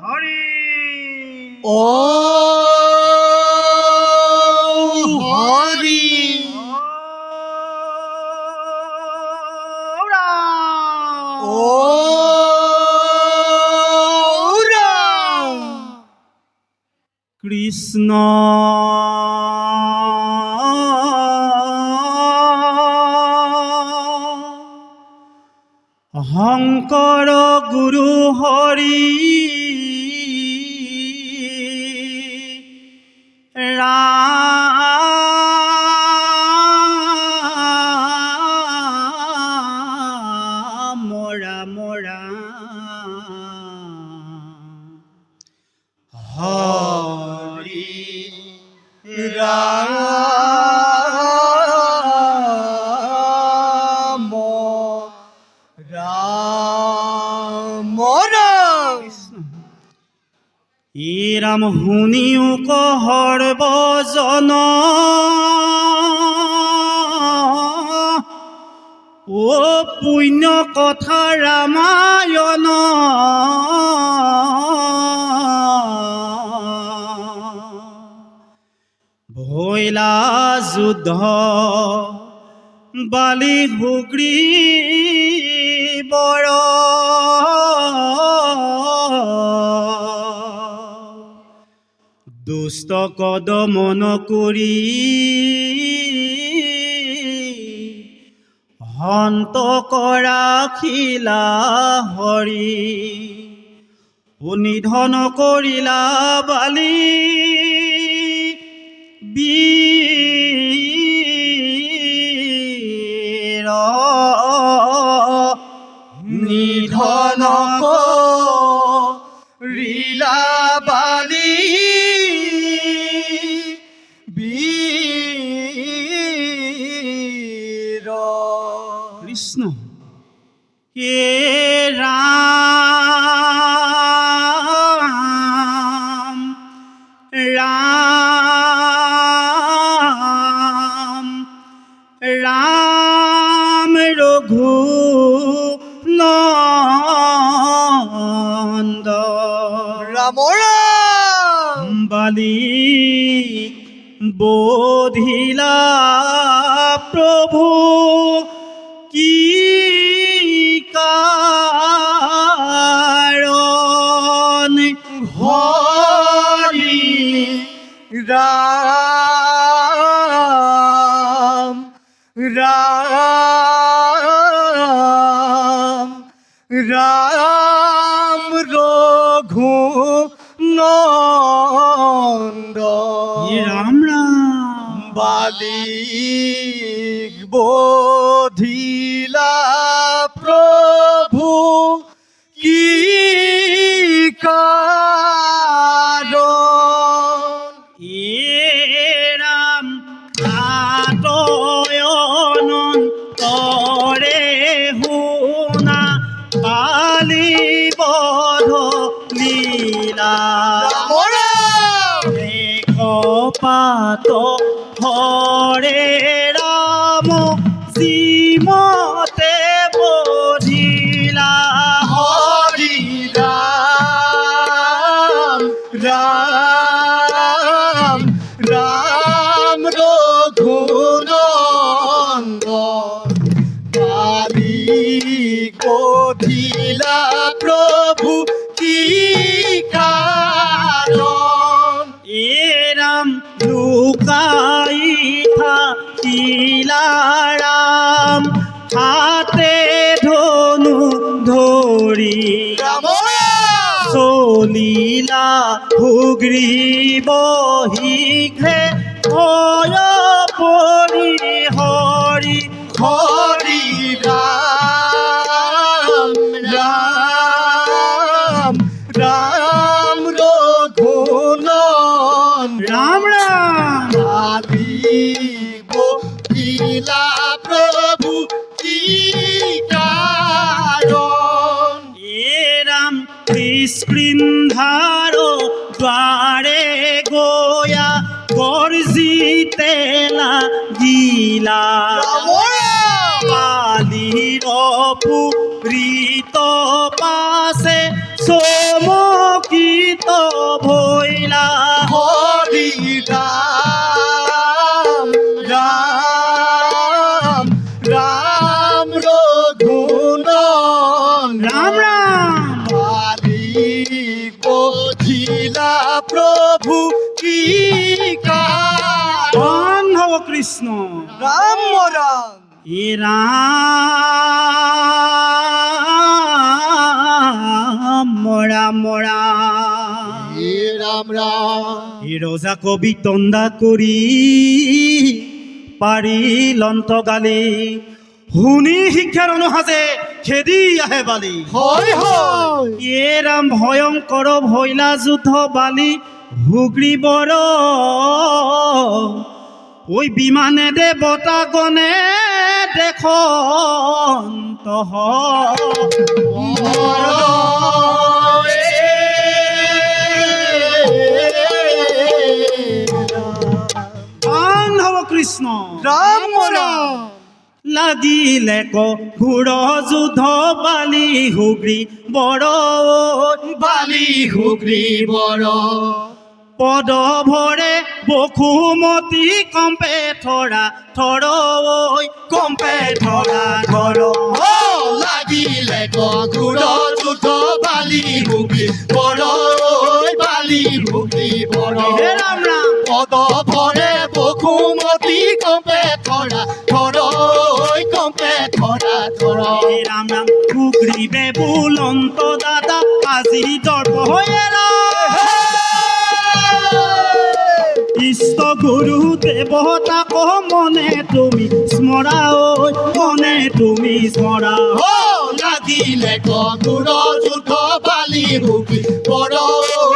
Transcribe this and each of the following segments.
হরি ও হরি ও কৃষ্ণ শংকৰ গুরু হৰি ই ৰাম শুনিও কহৰ বজন। অ পুণ্য কথা ৰামায়ণ ভৈলা যুদ্ধ বালি হুগ্ৰী বৰ দুষ্ট কদমন কৰি হন্ত কৰা খিলা হৰি নিধন কৰিলা বালি। বীৰ নিধন কৃষ্ণ। হে রাম রাম রাম রঘু নন্দ। রাম রাম। বালি বোধিলা প্রভু বালিক বোধিলা প্রভু কি কারণ? আতয়ন করে হুনা কালি বধ লীলা। পাত হরে রাম শ্রীমতে বোঝিলা হরি রাম রাম রাম রঘুনন্দ বালি কোধিলা প্রভু কি চলিলা হুগ্ৰী বহিঘে ভয় পৰি হৰি হরি রাম রাম রাম রঘুনন্দন। ৰাম ৰাম পিলা প্রভু কারণ? দ্বারে গোয়া গর্জিতে লাগিলা। রাম রাম কালির পুরিত পাশে সমকিত রাম এ রাম রাম রাম। রাম রোজা কবি তন্দা করি পাৰি লন্ত গালি। শুনি শিক্ষাৰ অনুসাজে খেদি আহে বালি। হয় হয়। এ ৰাম ভয়ংকৰ ভৈলা যুদ্ধ বালি হুগ্ৰী বৰ ঐ বিমানে দেৱতা গণে দেখন্ত কৃষ্ণ। রাম রাম লাগিলে ক ঘূৰ যুদ্ধ বালি হুগ্ৰী বৰ বালি হুগ্রি বড় পদ ভৰে বসুমতী কম্পে থৰ ঐ কম্পে থৰ ও লাগিলে গগুড় যুদ্ধ বালি হুগ্রি বড় ওই বালি হুগ্রি বড় ৰাম ৰাম পদ ভরে বসুমতী কম্পে থরা থর ওই কম্পে থরা থর হে ৰাম ৰাম হুগ্ৰীবে বুলন্ত দাদা আজি দৰ্প হৈয়ে ৰ ইষ্ট গুৰু মনে তুমি স্মৰা ঐ মনে তুমি স্মৰা ও লাগিলে গগুড় যুদ্ধ বালি হুগ্রি বড়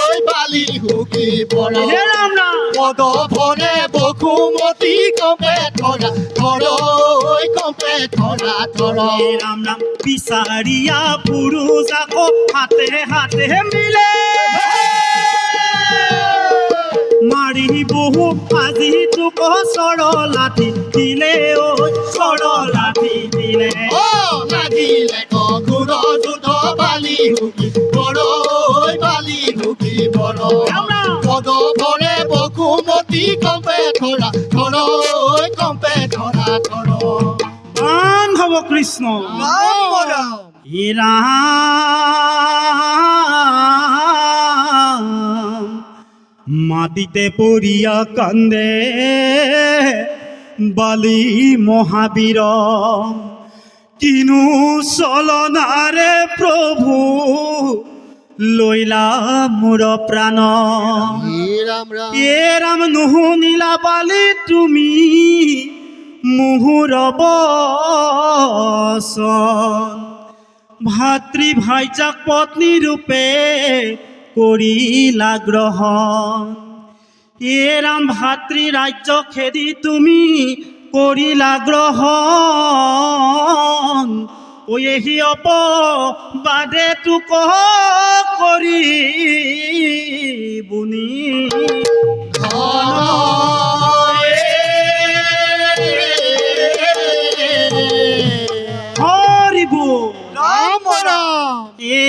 ওই বালি হুগ্রি বড় হে ৰাম ৰাম পদ ভরে বসুমতী থরা থর ওই কম্পে থরা থর হে ৰাম ৰাম বিচাৰিয়া পুৰুষ আকৌ হাতে হাতে মিলে বহু আজি তোক চৰলাঠি দিলে ঐ চৰলাঠি দিলে। ও লাগিলে গগুড় যুদ্ধ বালি হুকি ওই বালি হুকি ৰাম পদ ভরে বকুমতি কম্পে ধরা ধর ওই কম্পে ধরা ধর। বান্ধৱ কৃষ্ণ। হে ৰাম মাটিতে পৰিয়া কান্দে। বালি মহাবীৰ কিনো চলনাৰে প্ৰভু লৈলা মোৰ প্ৰাণ রাম রাম। এ ৰাম নুশুনিলা বালি তুমি মুহুৰ বচন ভাতৃ ভাইজাক পত্নী ৰূপে কৰিলা গ্রহ এ ৰাম ভাতৃ রাজ্য খেদি তুমি করিলা গ্রহ ঐ এহি অপবাদে তু করি বুনি হৰিবু এ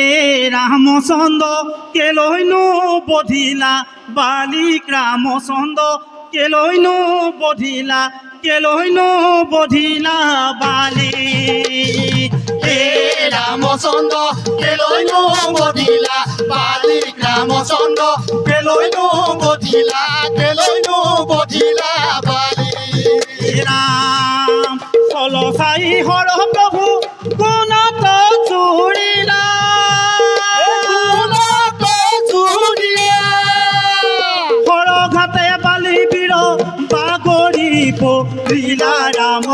ৰামচন্দ্ৰ কেলৈনো বধিলা, বালিক ৰামচন্দ্ৰ কেলৈনো বধিলা কেলৈনো বধিলা বালি হে রামচন্দ্র কেলৈনো বধিলা বালি রামচন্দ্র কেলৈনো বধিলা কেলৈনো বধিলা বালি ৰাম চল চাই হৰ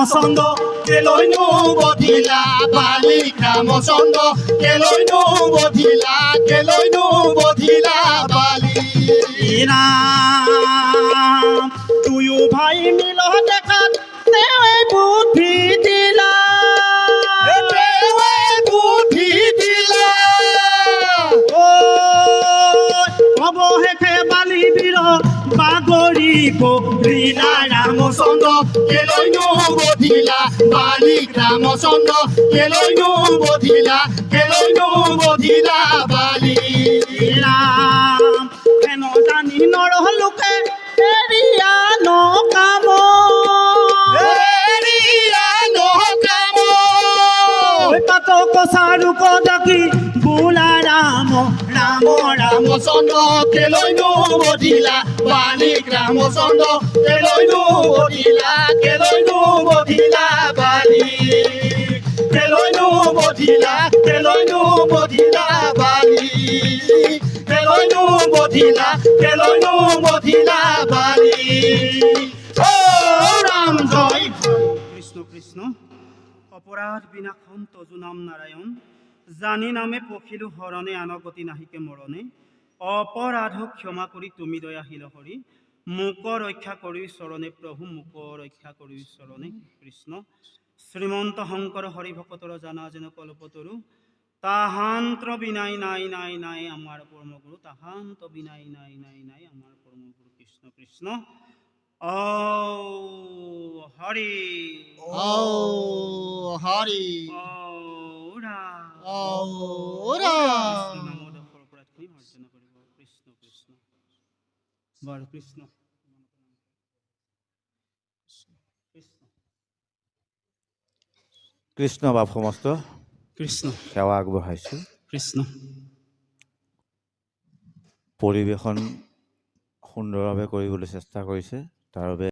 ৰামচন্দ্ৰ কেলৈনো বধিলা বালি কেলৈ নো বধিলা কেলৈনো বধিলা বালি। অৱশেষে বালি বীৰ বাগৰি ৰাম ৰামচন্দ্ৰ কেলৈনো বধিলা বালিক ৰামচন্দ্ৰ কেলৈনো বধিলা কেলৈনো বধিলা বালি। ৰাম হেন জানি নৰহ লোকে এৰিয়া নকাম। এৰিয়া নকাম। পাত কছাৰু কদাকি বোলা ৰাম ৰাম ৰাম ৰামচন্দ্ৰ কেলৈনো বধিলা বালিক ৰামচন্দ্ৰ কেলৈনো বধিলা কেলৈনো বধিলা বালি। কেলৈনো বধিলা কেলৈনো বধিলা বালি। কেলৈনো বধিলা কেলৈনো বধিলা বালি। ও ৰাম জয়। কৃষ্ণ কৃষ্ণ। অপৰাধ বিনাশন তজু নাম নাৰায়ণ জানি নামে পখিলো হৰণে আনগতি নাহিকে মৰণে। অপৰাধ ক্ষমা কৰি তুমি দয়াশীল হৰি। মোক ৰক্ষা কৰি চৰণে প্ৰভু মোক ৰক্ষা কৰি চৰণে কৃষ্ণ। শ্ৰীমন্ত শংকৰ হৰি ভকতৰ জানা যেন কল্পতৰু। তাহান্ত বিনাই নাই নাই নাই আমাৰ পৰমগুৰু তাহান্ত বিনাই নাই নাই নাই আমাৰ পৰমগুৰু কৃষ্ণ কৃষ্ণ। ঔ হৰি। ও হৰি। ঔৰা কৃষ্ণ বাপ সমস্ত কৃষ্ণ সেৱা আগবঢ়াইছোঁ কৃষ্ণ পৰিৱেশন সুন্দৰভাৱে কৰিবলৈ চেষ্টা কৰিছে তাৰ বাবে